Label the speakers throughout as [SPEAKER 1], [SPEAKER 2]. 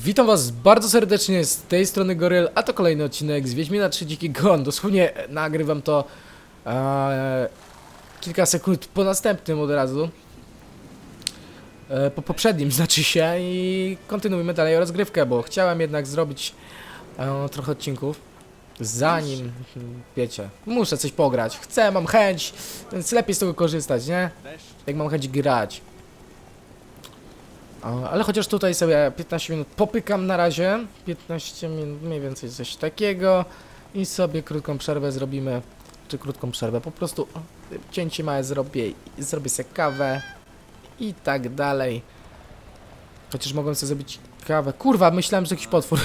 [SPEAKER 1] Witam was bardzo serdecznie z tej strony Goryl, a to kolejny odcinek z Wiedźmina 3 Dziki Gon. Dosłownie nagrywam to e, kilka sekund po następnym od razu. E, po poprzednim znaczy się i kontynuujmy dalej rozgrywkę, bo chciałem jednak zrobić e, trochę odcinków. Zanim, wiecie, muszę coś pograć. Chcę, mam chęć, więc lepiej z tego korzystać, nie? Jak mam chęć grać. Ale chociaż tutaj sobie 15 minut popykam na razie. 15 minut, mniej więcej coś takiego. I sobie krótką przerwę zrobimy. Czy krótką przerwę? Po prostu cięcie małe zrobię. Zrobię sobie kawę. I tak dalej. Chociaż mogłem sobie zrobić kawę. Kurwa, myślałem, że jakiś potwór.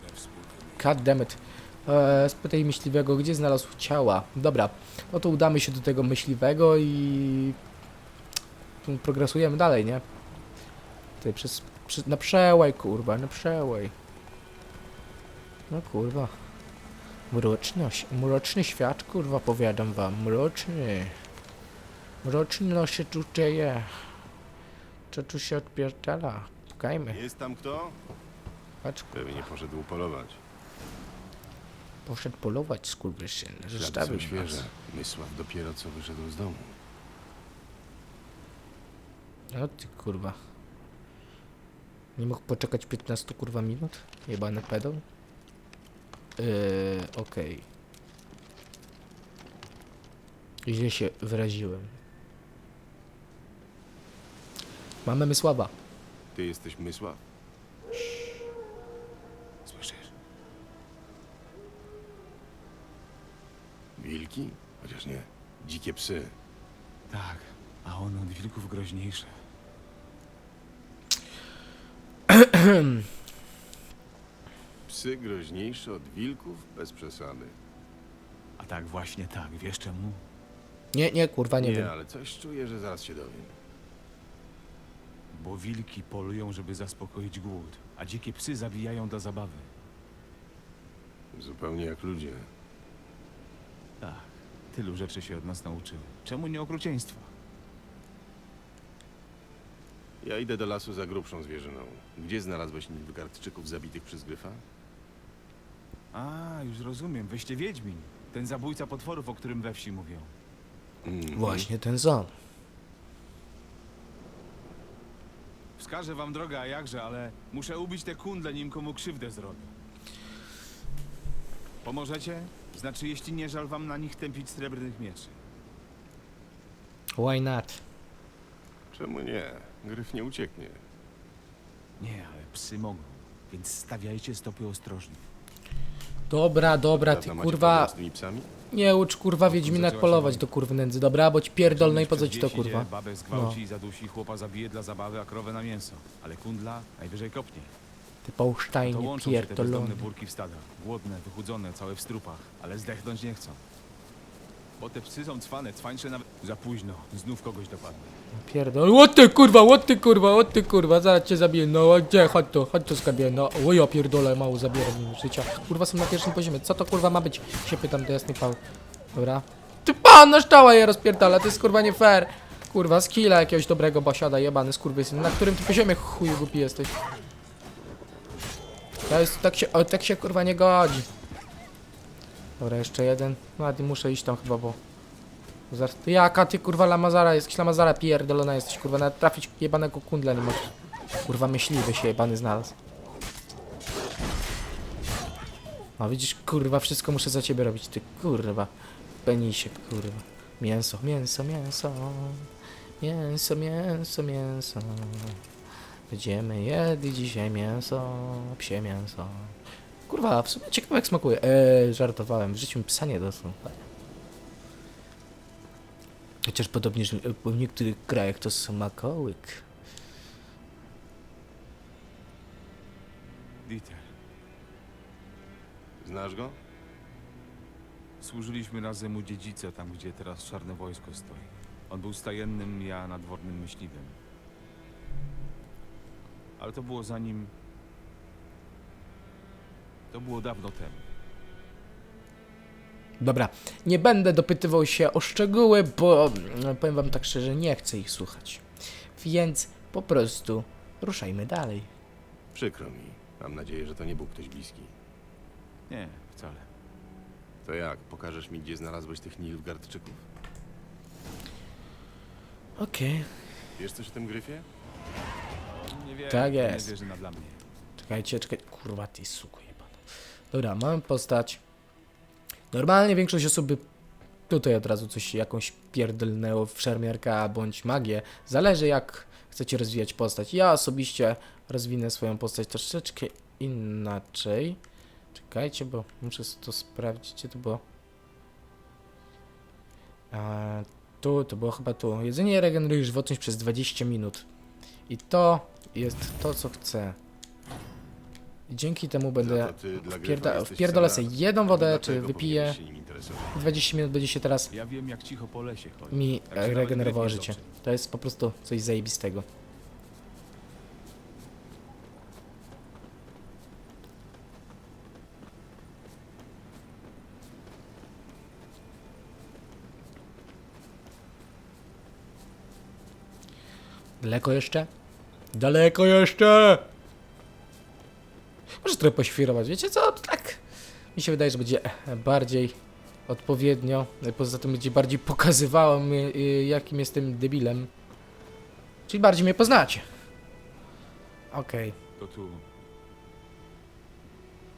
[SPEAKER 1] God damn it. Eee, spytaj myśliwego, gdzie znalazł ciała. Dobra, no to udamy się do tego myśliwego i progresujemy dalej, nie? Tutaj przez, przy, na przełaj, kurwa, na przełaj. No kurwa. Mroczny, oś- mroczny świat, kurwa, powiadam wam, mroczny. Mroczny no się tu dzieje. Co tu się odpierdala? Pukajmy.
[SPEAKER 2] Jest tam kto?
[SPEAKER 1] Patrz, kurwa.
[SPEAKER 2] Pewnie poszedł polować.
[SPEAKER 1] Poszedł polować, skurwysyn. Zostawił
[SPEAKER 2] są świeże.
[SPEAKER 1] nas.
[SPEAKER 2] Mysław dopiero co wyszedł z domu.
[SPEAKER 1] No ty kurwa. Nie mógł poczekać 15 kurwa minut? Jebany pedał? Yy, okej. Źle się wyraziłem. Mamy Mysława.
[SPEAKER 2] Ty jesteś Mysław? Słyszysz? Wilki? Chociaż nie. Dzikie psy.
[SPEAKER 3] Tak, a on od wilków groźniejszy.
[SPEAKER 2] Psy groźniejsze od wilków? Bez przesady.
[SPEAKER 3] A tak właśnie tak, wiesz czemu?
[SPEAKER 1] Nie, nie, kurwa, nie, wiem.
[SPEAKER 2] ale coś czuję, że zaraz się dowiem.
[SPEAKER 3] Bo wilki polują, żeby zaspokoić głód, a dzikie psy zabijają dla zabawy.
[SPEAKER 2] Zupełnie jak ludzie.
[SPEAKER 3] Tak, tylu rzeczy się od nas nauczyły. Czemu nie okrucieństwa?
[SPEAKER 2] Ja idę do lasu za grubszą zwierzyną. Gdzie znalazłeś Nilfgaardczyków zabitych przez gryfa?
[SPEAKER 3] A, już rozumiem, weźcie Wiedźmin. Ten zabójca potworów, o którym we wsi mówią.
[SPEAKER 2] Mhm.
[SPEAKER 1] Właśnie ten ząb.
[SPEAKER 3] Wskażę wam drogę, a jakże, ale muszę ubić te kundle, nim komu krzywdę zrobię. Pomożecie? Znaczy, jeśli nie żal wam na nich tępić srebrnych mieczy.
[SPEAKER 1] Why not?
[SPEAKER 2] Czemu nie? Gryf nie ucieknie.
[SPEAKER 3] Nie, ale psy mogą, więc stawiajcie stopy ostrożnie.
[SPEAKER 1] Dobra, dobra, ty
[SPEAKER 2] Dawno macie
[SPEAKER 1] kurwa.
[SPEAKER 2] problem z tymi psami?
[SPEAKER 1] Nie ucz kurwa Wiedźmina
[SPEAKER 3] się
[SPEAKER 1] polować do kurwy nędzy, dobra? Bo ci pierdolno i po co ci to kurwa?
[SPEAKER 3] idzie, Babę zgwałci i zadusi, chłopa zabije dla zabawy, a krowę na mięso. Ale kundla najwyżej kopnie.
[SPEAKER 1] Ty
[SPEAKER 3] To łączą się te
[SPEAKER 1] pierdolony.
[SPEAKER 3] bezdomne burki w stadach. Głodne, wychudzone, całe w strupach, ale zdechnąć nie chcą. Bo te psy są cwane, cwańsze nawet... Za późno, znów kogoś dopadły.
[SPEAKER 1] Pierdol. O ty kurwa, o ty kurwa, o ty kurwa, zaraz cię zabiję. No gdzie, chodź tu, chodź tu skarbie. No, o ja pierdolę, mało zabieram mi życia. Kurwa są na pierwszym poziomie. Co to kurwa ma być? Się pytam do jasnej pały. Dobra. Ty pan, na szczała je rozpierdala, to jest kurwa nie fair. Kurwa, skilla jakiegoś dobrego basiada, jebany skurwysyn. Na którym ty poziomie chuju głupi jesteś? To jest, tak się, o, tak się kurwa nie godzi. Dobra, jeszcze jeden. No, a muszę iść tam chyba, bo... Zaraz, ty jaka ty kurwa lamazara jest, lamazara pierdolona jesteś kurwa, nawet trafić jebanego kundla nie możesz. Kurwa myśliwy się jebany znalazł. O widzisz kurwa, wszystko muszę za ciebie robić, ty kurwa. Penisie kurwa. Mięso, mięso, mięso. Mięso, mięso, mięso. Będziemy jedli dzisiaj mięso, psie mięso. Kurwa, w sumie ciekawe jak smakuje. Eee, żartowałem, w życiu mi psa nie dostał. Chociaż podobnież w niektórych krajach to smakołyk.
[SPEAKER 3] Dieter,
[SPEAKER 2] Znasz go?
[SPEAKER 3] służyliśmy razem u dziedzica, tam gdzie teraz czarne wojsko stoi. On był stajennym, ja nadwornym myśliwym. Ale to było zanim... To było dawno temu.
[SPEAKER 1] Dobra, nie będę dopytywał się o szczegóły, bo mm, powiem wam tak szczerze, nie chcę ich słuchać. Więc po prostu ruszajmy dalej.
[SPEAKER 2] Przykro mi. Mam nadzieję, że to nie był ktoś bliski.
[SPEAKER 3] Nie, wcale.
[SPEAKER 2] To jak? Pokażesz mi, gdzie znalazłeś tych Nilfgaardczyków?
[SPEAKER 1] Okej.
[SPEAKER 2] Wiesz coś o tym gryfie?
[SPEAKER 3] Nie wiem,
[SPEAKER 1] Tak jest.
[SPEAKER 3] Nie wierzyna dla mnie.
[SPEAKER 1] Czekajcie, czekaj. Kurwa, ty suko. Dobra, mamy postać. Normalnie większość osób by tutaj od razu coś, jakąś pierdolnęło w szermierka bądź magię. Zależy jak chcecie rozwijać postać. Ja osobiście rozwinę swoją postać troszeczkę inaczej. Czekajcie, bo muszę to sprawdzić, gdzie to było. A, tu, to było chyba tu. Jedzenie regeneruje żywotność przez 20 minut. I to jest to, co chcę. I dzięki temu będę wpierda- wpierdolę sobie jedną wodę, czy wypiję.
[SPEAKER 2] powinieneś się nim interesować.
[SPEAKER 1] 20 minut będzie się teraz
[SPEAKER 3] Ja wiem, jak cicho po lesie chodzi.
[SPEAKER 1] mi
[SPEAKER 3] Tak
[SPEAKER 1] regenerowało życie. To jest po prostu coś zajebistego. Daleko jeszcze? Daleko jeszcze! Może trochę poświrować, wiecie co? Tak mi się wydaje, że będzie bardziej odpowiednio. Poza tym będzie bardziej pokazywało mnie, y, jakim jestem debilem. Czyli bardziej mnie poznacie. Okej.
[SPEAKER 3] To tu.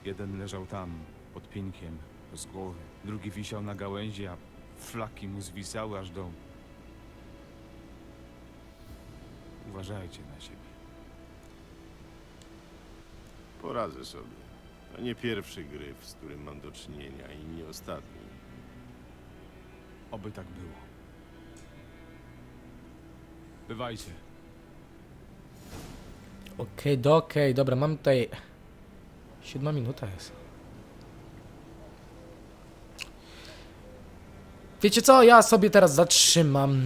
[SPEAKER 3] Jeden leżał tam, pod pinkiem, bez głowy. Drugi wisiał na gałęzi, a flaki mu zwisały aż do... Uważajcie na siebie.
[SPEAKER 2] Poradzę sobie. To nie pierwszy gryf, z którym mam do czynienia i nie ostatni.
[SPEAKER 3] Oby tak było. Bywajcie.
[SPEAKER 1] Okej, do okej, dobra, mam tutaj... Siódma minuta jest. Wiecie co, ja sobie teraz zatrzymam.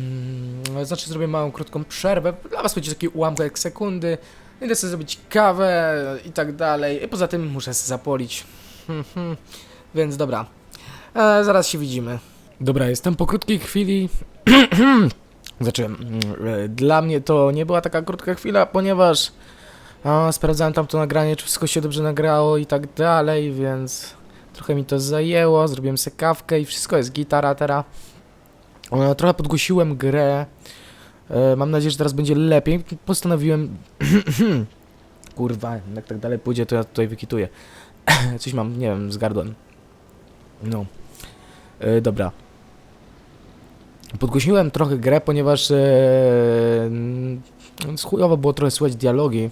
[SPEAKER 1] Znaczy zrobię małą, krótką przerwę. Dla was będzie taki ułamek sekundy. Idę sobie zrobić kawę i tak dalej. I poza tym muszę się zapolić. Więc dobra. E, zaraz się widzimy. Dobra, jestem po krótkiej chwili. Znaczy, mm, e, dla mnie to nie była taka krótka chwila, ponieważ a, sprawdzałem tam to nagranie, czy wszystko się dobrze nagrało i tak dalej, więc trochę mi to zajęło. Zrobiłem sobie kawkę i wszystko jest gitara teraz. E, Trochę podgłosiłem grę. E, Mam nadzieję, że teraz będzie lepiej. Postanowiłem. Kurwa, jak tak dalej pójdzie, to ja tutaj wykituję. Coś mam, nie wiem, z gardłem. No. E, dobra. Podgłosiłem trochę grę, ponieważ mm, chujowo było trochę słychać dialogi.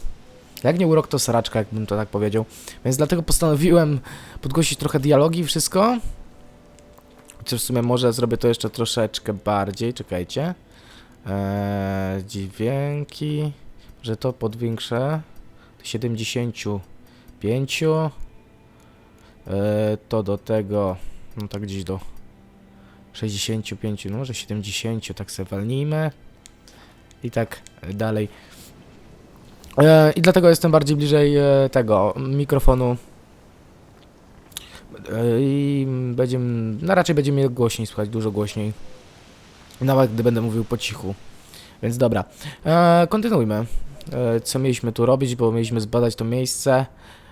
[SPEAKER 1] Jak nie urok, to sraczka, jakbym to tak powiedział. Więc dlatego postanowiłem podgłosić trochę dialogi i wszystko. Chociaż w sumie może zrobię to jeszcze troszeczkę bardziej. Czekajcie. Eee, dźwięki. Że to podwiększę. Do 75. Eee, to do tego. No tak gdzieś do 65, no może 70, tak sobie walnijmy. I tak dalej. E, I dlatego jestem bardziej bliżej e, tego mikrofonu. E, I będzie, no raczej będzie mnie głośniej słychać, dużo głośniej. Nawet gdy będę mówił po cichu. Więc dobra, e, kontynuujmy. E, co mieliśmy tu robić, bo mieliśmy zbadać to miejsce.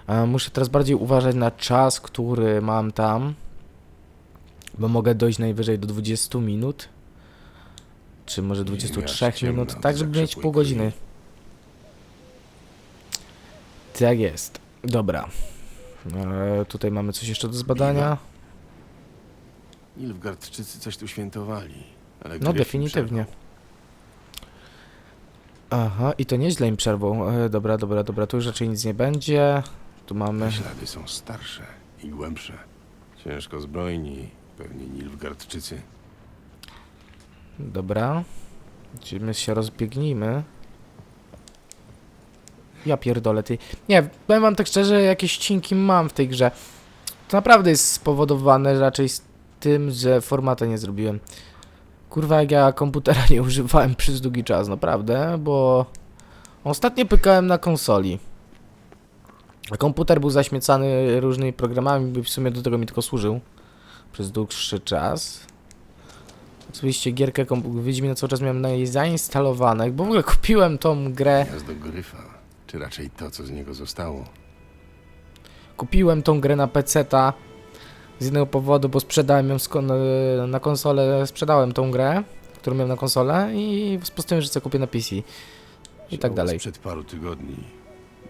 [SPEAKER 1] E, muszę teraz bardziej uważać na czas, który mam tam. Bo mogę dojść najwyżej do 20 minut. Czy może
[SPEAKER 2] Nie
[SPEAKER 1] 23
[SPEAKER 2] aż ciemno,
[SPEAKER 1] minut, tak żeby mieć pół godziny. Tak jest. Dobra. E, tutaj mamy coś jeszcze do zbadania.
[SPEAKER 2] Nilfgaardczycy coś tu świętowali. Ale
[SPEAKER 1] No
[SPEAKER 2] gryf
[SPEAKER 1] definitywnie. Aha, i to nieźle im przerwą. E, dobra, dobra, dobra, tu już raczej nic nie będzie. Tu mamy...
[SPEAKER 2] Te ślady są starsze i głębsze. Ciężko zbrojni, pewnie Nilfgaardczycy.
[SPEAKER 1] Dobra. Czyli my się rozbiegnijmy. Ja pierdolę, ty. Nie, powiem wam tak szczerze, jakieś cinki mam w tej grze. To naprawdę jest spowodowane raczej z tym, że formata nie zrobiłem. Kurwa, jak ja komputera nie używałem przez długi czas, naprawdę, bo ostatnio pykałem na konsoli. A komputer był zaśmiecany różnymi programami, i w sumie do tego mi tylko służył przez dłuższy czas. Oczywiście gierkę Wiedźmina cały czas miałem na jej zainstalowanych, bo w ogóle kupiłem tą grę.
[SPEAKER 2] Gniazdo gryfa. czy raczej to, co z niego zostało.
[SPEAKER 1] Kupiłem tą grę na PC-ta z jednego powodu, bo sprzedałem ją na konsolę, sprzedałem tą grę, którą miałem na konsolę i postanowiłem, że sobie kupię na PC. I tak dalej.
[SPEAKER 2] Sprzed paru tygodni.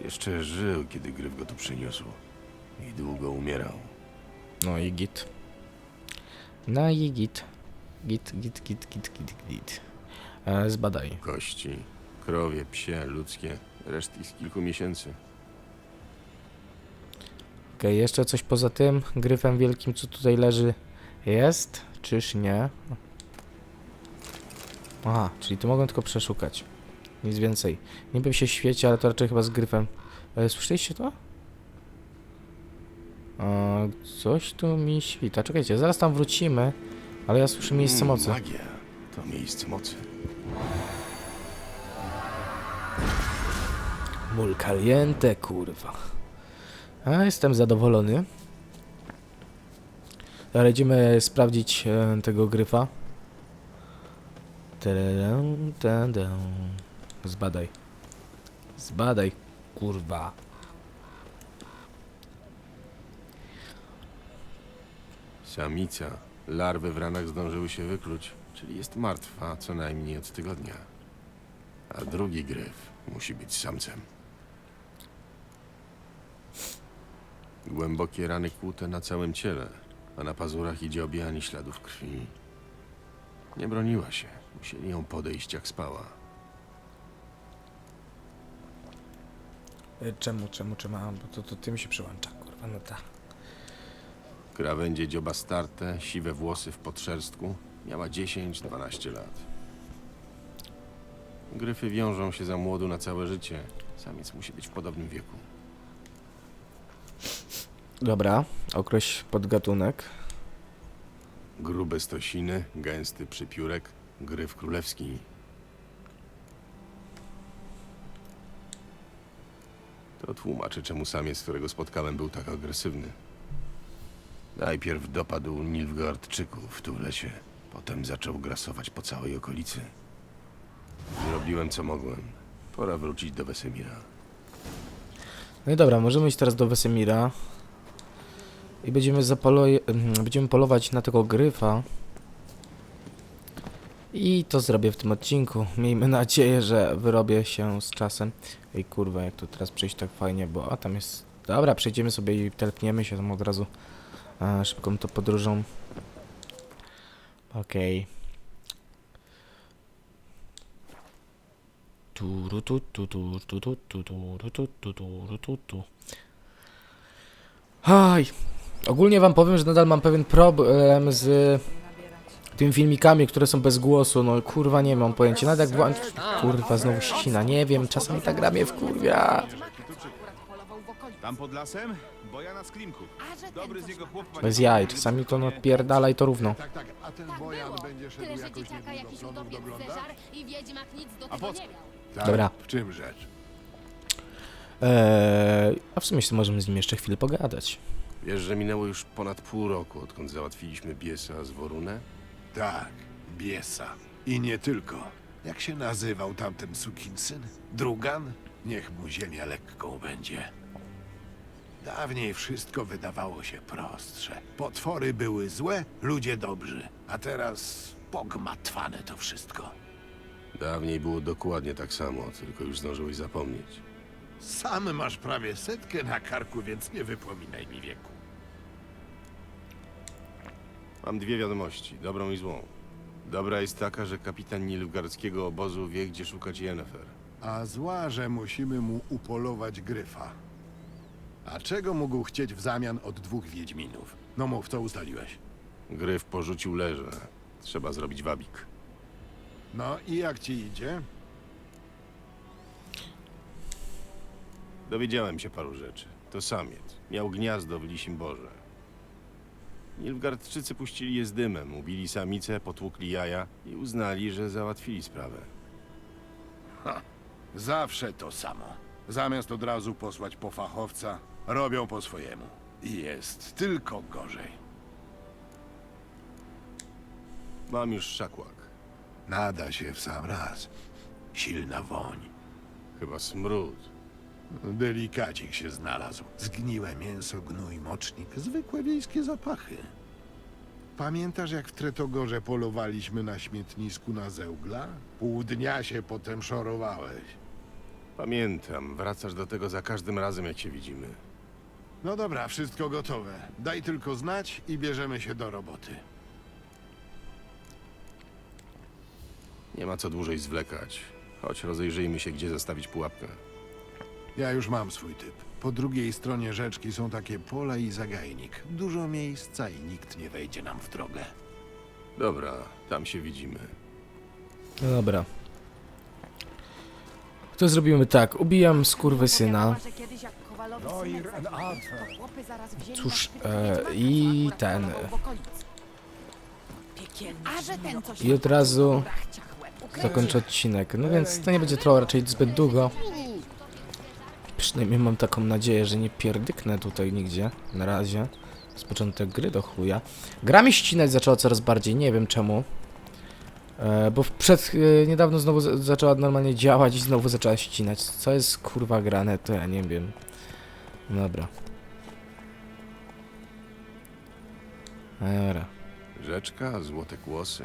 [SPEAKER 2] Jeszcze żył, kiedy Gryf go tu przyniósł. I długo umierał.
[SPEAKER 1] No i git. No i git. Git, git, git, git, git, git. E, zbadaj.
[SPEAKER 2] Kości, krowie, psie, ludzkie, resztki z kilku miesięcy.
[SPEAKER 1] Okej, jeszcze coś poza tym gryfem wielkim, co tutaj leży, jest? Czyż nie? Aha, czyli tu mogę tylko przeszukać. Nic więcej. Niby się świeci, ale to raczej chyba z gryfem. E, słyszeliście to? E, coś tu mi świta. Czekajcie, zaraz tam wrócimy, ale ja słyszę miejsce
[SPEAKER 2] Mm,
[SPEAKER 1] mocy.
[SPEAKER 2] Magia. To miejsce mocy.
[SPEAKER 1] Mul caliente, kurwa. A, jestem zadowolony. Teraz idziemy sprawdzić e, tego gryfa. Tadam. Zbadaj. Zbadaj, kurwa.
[SPEAKER 2] Samica. Larwy w ranach zdążyły się wykluć, czyli jest martwa co najmniej od tygodnia. A drugi gryf musi być samcem. Głębokie rany kłute na całym ciele, a na pazurach idzie objanie śladów krwi. Nie broniła się. Musieli ją podejść jak spała.
[SPEAKER 1] E, Czemu, czemu, czemu? A, bo to, to tym się przyłącza, kurwa, no tak.
[SPEAKER 2] Krawędzie dzioba starte, siwe włosy w podszerstku. Miała 10-12 lat. Gryfy wiążą się za młodu na całe życie. Samiec musi być w podobnym wieku.
[SPEAKER 1] Dobra, określ podgatunek.
[SPEAKER 2] Grube stosiny, gęsty przypiórek, gryf królewski. To tłumaczy, czemu samiec, którego spotkałem, był tak agresywny. Najpierw dopadł Nilfgaardczyków tu w lesie, potem zaczął grasować po całej okolicy. Zrobiłem, co mogłem. Pora wrócić do Wesemira.
[SPEAKER 1] No i dobra, możemy iść teraz do Wesemira. I będziemy zapolo- będziemy polować na tego gryfa. I to zrobię w tym odcinku. Miejmy nadzieję, że wyrobię się z czasem. Ej kurwa, jak tu teraz przejść tak fajnie, bo a tam jest... Dobra, przejdziemy sobie i telpniemy się tam od razu a, szybką to podróżą. Okej. Turu tu tu tu tu tu tu tu tu tu tu tu tu Haj. Ogólnie wam powiem, że nadal mam pewien problem z tymi filmikami, które są bez głosu. No kurwa nie mam pojęcia. Nawet jak włącz... Kurwa znowu ścina. Nie wiem, czasami ta gra mnie wkurwia.
[SPEAKER 3] Tam pod lasem? Bojana z Klimku. Dobry z niego chłop.
[SPEAKER 1] Bez jaj. Czasami to no pierdala i to równo.
[SPEAKER 4] Tak, tak, a ten Bojan będzie szedł
[SPEAKER 5] Tyle, że
[SPEAKER 4] jakoś
[SPEAKER 5] dzieciaka
[SPEAKER 4] niedługo
[SPEAKER 5] utopiec zeżar i wiedźmak nic do tego
[SPEAKER 3] po co?
[SPEAKER 5] nie miał.
[SPEAKER 4] Tak,
[SPEAKER 1] Dobra.
[SPEAKER 4] w czym rzecz?
[SPEAKER 1] Eee, a w sumie jeszcze możemy z nim jeszcze chwilę pogadać.
[SPEAKER 2] Wiesz, że minęło już ponad pół roku, odkąd załatwiliśmy Biesa z Worunę?
[SPEAKER 4] Tak, Biesa. I nie tylko. Jak się nazywał tamten sukinsyn? Drugan? Niech mu ziemia lekką będzie. Dawniej wszystko wydawało się prostsze. Potwory były złe, ludzie dobrzy. A teraz pogmatwane to wszystko.
[SPEAKER 2] Dawniej było dokładnie tak samo, tylko już zdążyłeś zapomnieć.
[SPEAKER 4] Sam masz prawie setkę na karku, więc nie wypominaj mi wieku.
[SPEAKER 2] Mam dwie wiadomości, dobrą i złą. Dobra jest taka, że kapitan Nilfgaardzkiego obozu wie, gdzie szukać Yennefer.
[SPEAKER 4] A zła, że musimy mu upolować gryfa. A czego mógł chcieć w zamian od dwóch wiedźminów? No mów, co ustaliłeś?
[SPEAKER 2] Gryf porzucił leże. Trzeba zrobić wabik.
[SPEAKER 4] No i jak ci idzie?
[SPEAKER 2] Dowiedziałem się paru rzeczy. To samiec. Miał gniazdo w Lisim Borze. Nilfgaardczycy puścili je z dymem, ubili samicę, potłukli jaja i uznali, że załatwili sprawę.
[SPEAKER 4] Zawsze to samo. Zamiast od razu posłać po fachowca, robią po swojemu. I jest tylko gorzej.
[SPEAKER 2] Mam już szakłak.
[SPEAKER 4] Nada się w sam raz. Silna woń.
[SPEAKER 2] Chyba smród.
[SPEAKER 4] Delikacik się znalazł. Zgniłe mięso, gnój, mocznik, zwykłe wiejskie zapachy. Pamiętasz, jak w Tretogorze polowaliśmy na śmietnisku na zeugla? Pół dnia się potem szorowałeś.
[SPEAKER 2] Pamiętam, wracasz do tego za każdym razem, jak się widzimy.
[SPEAKER 4] No dobra, wszystko gotowe. Daj tylko znać i bierzemy się do roboty.
[SPEAKER 2] Nie ma co dłużej zwlekać. Chodź, rozejrzyjmy się, gdzie zastawić pułapkę.
[SPEAKER 4] Ja już mam swój typ. Po drugiej stronie rzeczki są takie pola i zagajnik. Dużo miejsca i nikt nie wejdzie nam w drogę.
[SPEAKER 2] Dobra, tam się widzimy.
[SPEAKER 1] No dobra. To zrobimy tak. Ubijam skurwysyna. Cóż, e, i ten.
[SPEAKER 5] A że ten coś
[SPEAKER 1] I od razu zakończę odcinek. No więc to nie będzie trwało raczej zbyt długo. Przynajmniej mam taką nadzieję, że nie pierdyknę tutaj nigdzie. Na razie. Z początek gry do chuja. Gra mi ścinać zaczęła coraz bardziej, nie wiem czemu. E, bo przed e, niedawno znowu z- zaczęła normalnie działać i znowu zaczęła ścinać. Co jest kurwa grane, to ja nie wiem. Dobra. Dobra.
[SPEAKER 2] Rzeczka, złote kłosy,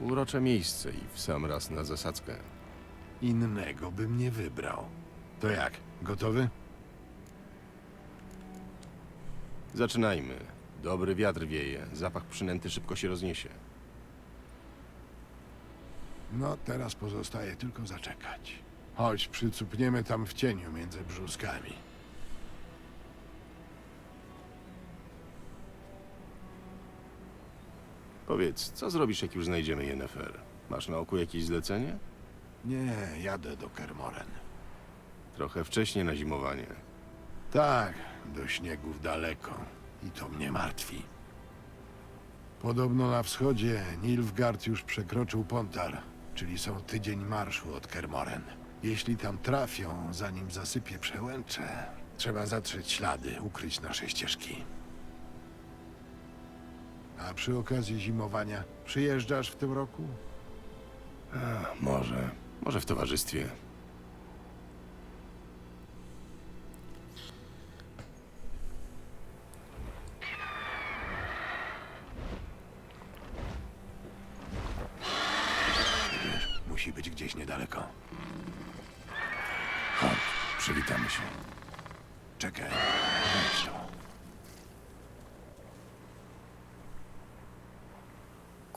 [SPEAKER 2] urocze miejsce i w sam raz na zasadzkę.
[SPEAKER 4] Innego bym nie wybrał. To jak? Gotowy?
[SPEAKER 2] Zaczynajmy. Dobry wiatr wieje, zapach przynęty szybko się rozniesie.
[SPEAKER 4] No, teraz pozostaje tylko zaczekać. Chodź, przycupniemy tam w cieniu między brzuskami.
[SPEAKER 2] Powiedz, co zrobisz, jak już znajdziemy Yennefer? Masz na oku jakieś zlecenie?
[SPEAKER 4] Nie, jadę do Kermoren.
[SPEAKER 2] Trochę wcześnie na zimowanie.
[SPEAKER 4] Tak, do śniegów daleko. I to mnie martwi. Podobno na wschodzie Nilfgaard już przekroczył Pontar, czyli są tydzień marszu od Kermoren. Jeśli tam trafią, zanim zasypie przełęcze, trzeba zatrzeć ślady, ukryć nasze ścieżki. A przy okazji zimowania, przyjeżdżasz w tym roku?
[SPEAKER 2] Może. Może w towarzystwie.
[SPEAKER 4] Musi być gdzieś niedaleko.
[SPEAKER 2] Chodź, przywitamy się.
[SPEAKER 4] Czekaj, weź to.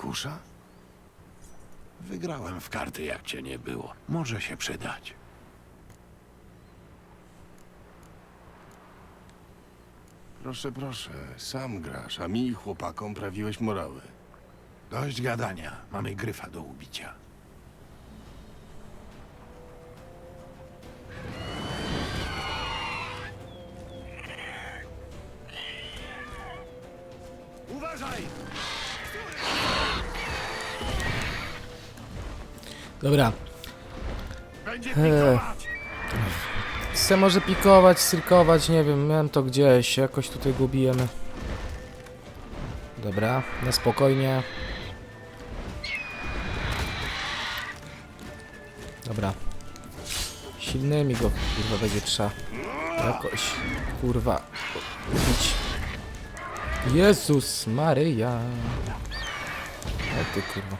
[SPEAKER 2] Kusza?
[SPEAKER 4] Wygrałem w karty, jak cię nie było. Może się przydać.
[SPEAKER 2] Proszę, proszę, sam grasz, a mi i chłopakom prawiłeś morały.
[SPEAKER 4] Dość gadania. Mamy gryfa do ubicia.
[SPEAKER 1] Dobra.
[SPEAKER 4] Będzie pikować!
[SPEAKER 1] Se może pikować, cyrkować, nie wiem, miałem to gdzieś, jakoś tutaj gubiłem. Dobra, na spokojnie. Dobra. Silnymi go, kurwa, będzie trzeba jakoś, kurwa, ubić. Jezus Maryja. O ty kurwa.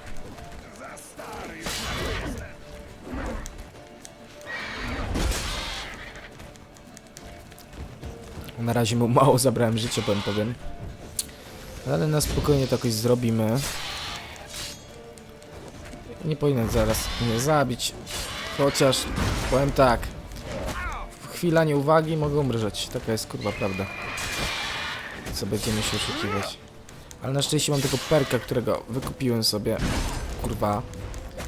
[SPEAKER 1] Na razie mu mało zabrałem życia, powiem powiem. Ale na spokojnie to jakoś zrobimy. Nie powinien zaraz mnie zabić. Chociaż, powiem tak. Chwila nieuwagi mogę umrzeć. Taka jest kurwa prawda. Co będziemy się oszukiwać. Ale na szczęście mam tego perka, którego wykupiłem sobie. Kurwa.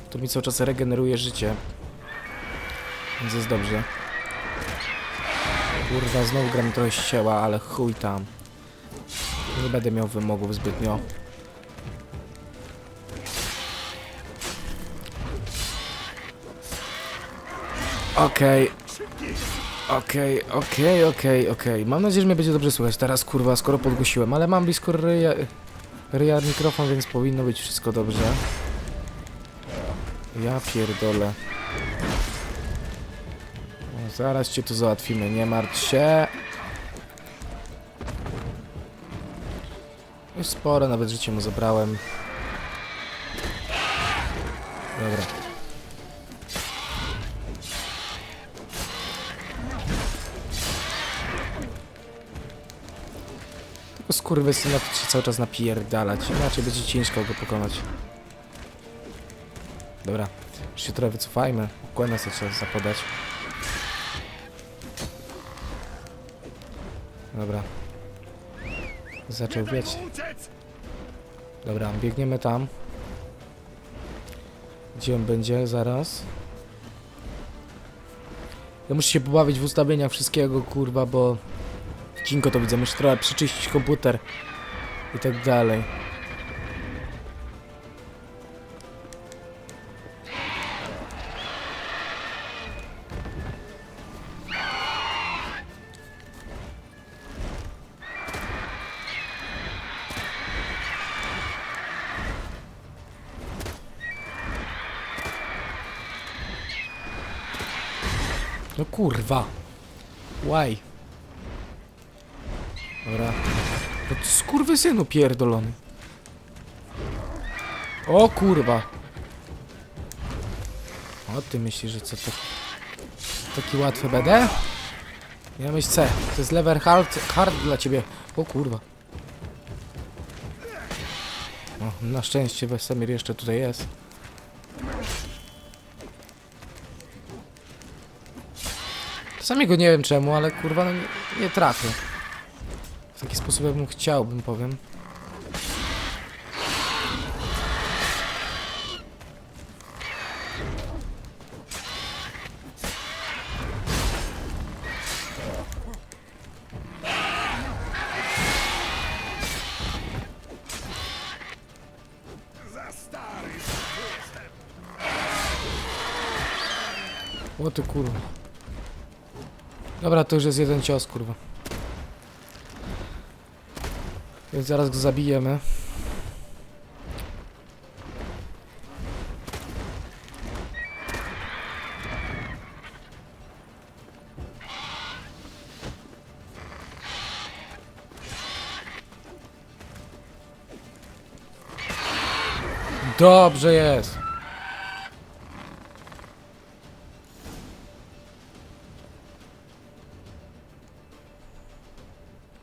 [SPEAKER 1] To mi cały czas regeneruje życie. Więc jest dobrze. Kurwa, znowu gram trochę ścięła, ale chuj tam. Nie będę miał wymogów zbytnio. Okej. Okej, okej, okej, okej. Mam nadzieję, że mnie będzie dobrze słychać teraz, kurwa, skoro podgłosiłem, ale mam blisko ryja, ryja mikrofon, więc powinno być wszystko dobrze. Ja pierdolę. Zaraz cię tu załatwimy, nie martw się. Już sporo nawet życie mu zabrałem. Dobra. Tylko skurwysyna to się cały czas napierdalać, inaczej będzie ciężko go pokonać. Dobra, już się trochę wycofajmy. Gwena sobie trzeba zapodać. Dobra. Zaczął biec. Dobra, biegniemy tam. Gdzie on będzie zaraz? Ja muszę się pobawić w ustawieniach wszystkiego, kurwa, bo... Cinko to widzę, muszę trochę przeczyścić komputer. I tak dalej. Why? Dobra. No to skurwysynu pierdolony. O kurwa. O ty myślisz, że co to... Taki łatwy BD? Ja myśl C. To jest lever hard, hard dla ciebie. O kurwa. O, na szczęście Wesemir jeszcze tutaj jest. Czasami go nie wiem czemu, ale kurwa no nie, nie trafię. W taki sposób jak bym chciał, bym powiem. Dobra, to już jest jeden cios, kurwa. Więc zaraz go zabijemy. Dobrze jest.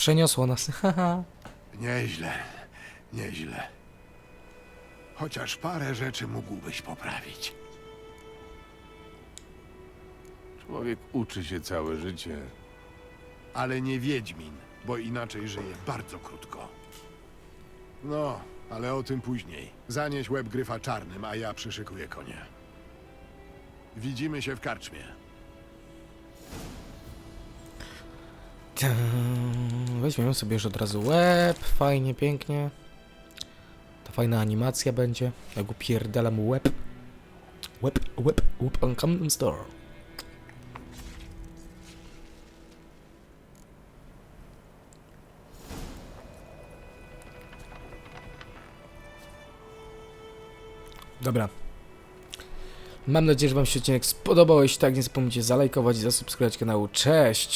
[SPEAKER 1] Przeniosło nas. Haha.
[SPEAKER 4] Nieźle, nieźle. Chociaż parę rzeczy mógłbyś poprawić.
[SPEAKER 2] Człowiek uczy się całe życie.
[SPEAKER 4] Ale nie Wiedźmin, bo inaczej żyje bardzo krótko. No, ale o tym później. Zanieś łeb gryfa czarnym, a ja przyszykuję konia. Widzimy się w karczmie.
[SPEAKER 1] Tam, Weźmiemy sobie już od razu łeb, fajnie, pięknie. Ta fajna animacja będzie, jak upierdalam łeb. Łeb, łeb, łeb on Camden Store. Dobra. Mam nadzieję, że Wam się odcinek spodobał. Jeśli tak, nie zapomnijcie zalajkować i zasubskrybować kanału. Cześć!